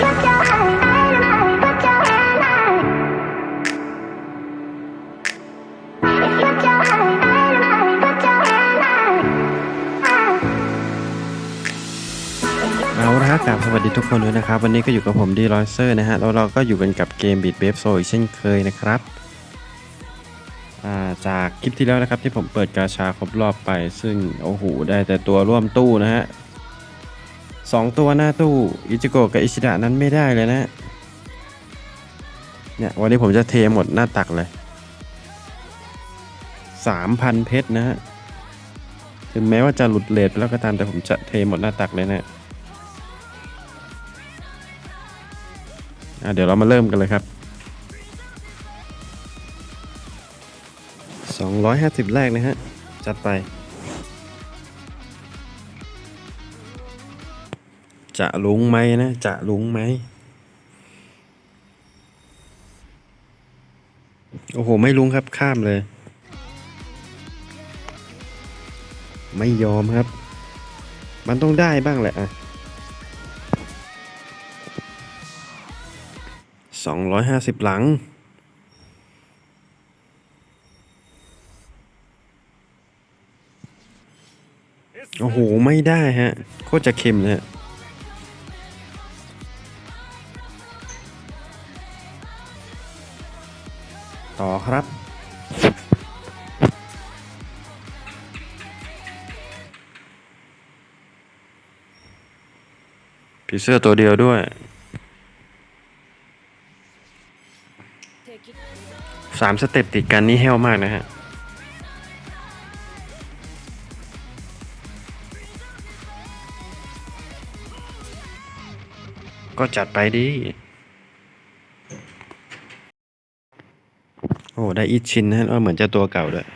เอาละครับกราบสวัสดีทุกคนด้วยนะครับ วันนี้ก็อยู่กับผมดีรอยเซอร์นะฮะแล้วเราก็อยู่กันกับเกม Beat b a b e Soul อีกเช่นเคยนะครับาจากคลิปที่แล้วนะครับที่ผมเปิดกาชาครบรอบไป ซึ่งโอ้โหได้แต่ตัวร่วมตู้นะฮะ สองตัวหน้าตู้อิจิโกะกับอิชิดะนั้นไม่ได้เลยนะ เนี่ย วันนี้ผมจะเทหมดหน้าตักเลยสามพันเพชรนะฮะถึงแม้ว่าจะหลุดเลทไปแล้วก็ตามแต่ผมจะเทหมดหน้าตักเลยนะอะเดี๋ยวเรามาเริ่มกันเลยครับ 250 แรกนะฮะ จัดไป จะลุงไหมนะ จะลุงไหม โอ้โห ไม่ลุงครับข้ามเลย ไม่ยอมครับ มันต้องได้บ้างแหละอะสองร้อยห้าสิบหลังโอ้โห ไม่ได้ฮะ โคตรจะเค็มเลยฮะ ต่อครับ ผีเสื้อตัวเดียวด้วย สามสเต็ปติดกันนี่เฮลมากนะฮะก็จัดไปดิ โอ้ ได้อีชินนะเหมือนจะตัวเก่าด้วย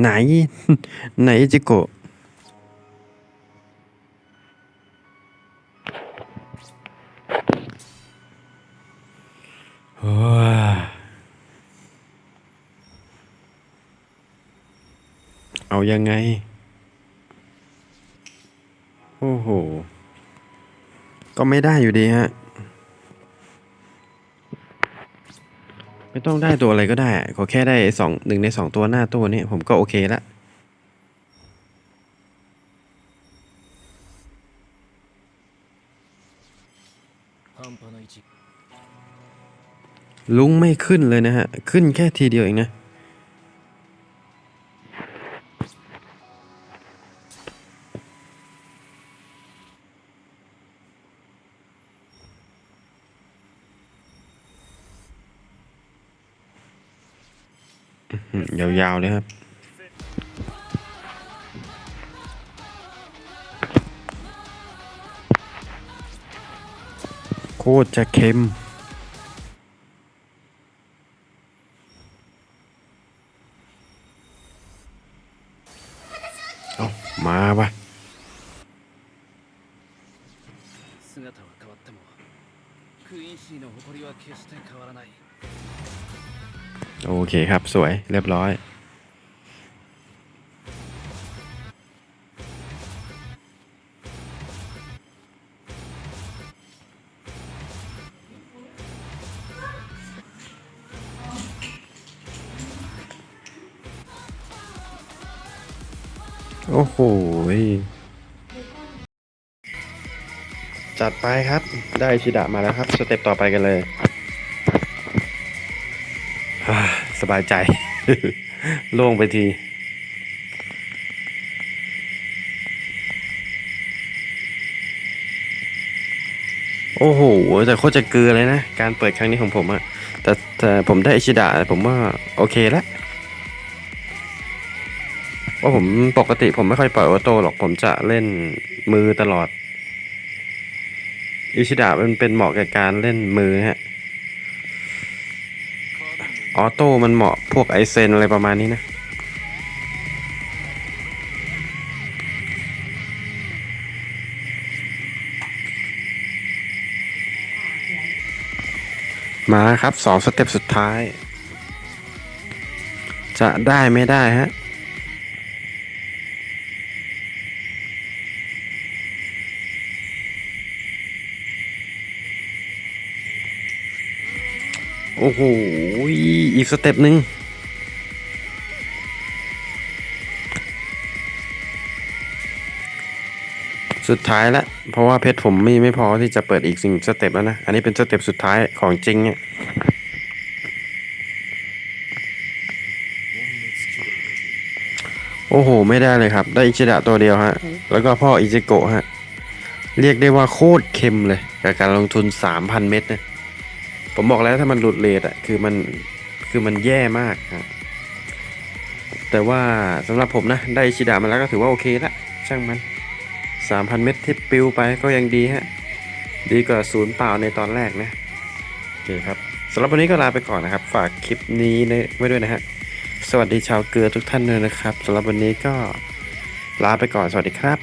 ไหน ไหนจิโกะ เอายังไง โอ้โห ก็ไม่ได้อยู่ดีฮะ ไม่ต้องได้ตัวอะไรก็ได้ ขอแค่ได้สองหนึ่งในสองตัวหน้าตัวนี้ผมก็โอเคละลุงไม่ขึ้นเลยนะฮะ ขึ้นแค่ทีเดียวเองนะ ยาวๆเลยครับ โคตรจะเค็ม เอามาปะ 姿は変わってもクイーンシーの誇りは決して変わらない โอเคครับสวยเรียบร้อย โอ้โห จัดไปครับ ได้ชิดะมาแล้วครับ สเต็ปต่อไปกันเลย สบายใจ โล่งไปที โอ้โห แต่โคตรจะเกลือเลยนะ การเปิดครั้งนี้ของผมอะแต่แต่ผมได้อิชิดะผมว่าโอเคแล้วว่าผมปกติผมไม่ค่อยปล่อยออโต้หรอกผมจะเล่นมือตลอด อิชิดะมันเป็นเหมาะกับการเล่นมือฮะ ออโต้มันเหมาะพวกไอเซนอะไรประมาณนี้นะ มาครับสองสเต็ปสุดท้าย จะได้ไม่ได้ฮะ โอ้โห อีกสเต็ปหนึ่งสุดท้ายละ เพราะว่าเพชรผมมีไม่พอที่จะเปิดอีกสิ่งสเต็ปแล้วนะ อันนี้เป็นสเต็ปสุดท้ายของจริงเนี่ยโอ้โห ไม่ได้เลยครับ ได้อิจิดะตัวเดียวฮะ แล้วก็พ่ออิจิโกะฮะ เรียกได้ว่าโคตรเค็มเลย กับการลงทุน 3,000 เม็ดเนะ ผมบอกแล้วถ้ามันหลุดเลทอะคือมันคือมันแย่มากฮะแต่ว่าสำหรับผมนะได้อิดะมาแล้วก็ถือว่าโอเคละช่างมัน 3,000 เม็ดที่ปิวไปก็ยังดีฮะ ดีกว่าศูนย์เปล่าในตอนแรกนะโอเคครับสำหรับวันนี้ก็ลาไปก่อนนะครับ ฝากคลิปนี้ไว้ด้วยนะฮะสวัสดีชาวเกลือทุกท่านเลยนะครับสำหรับวันนี้ก็ลาไปก่อนสวัสดีครับ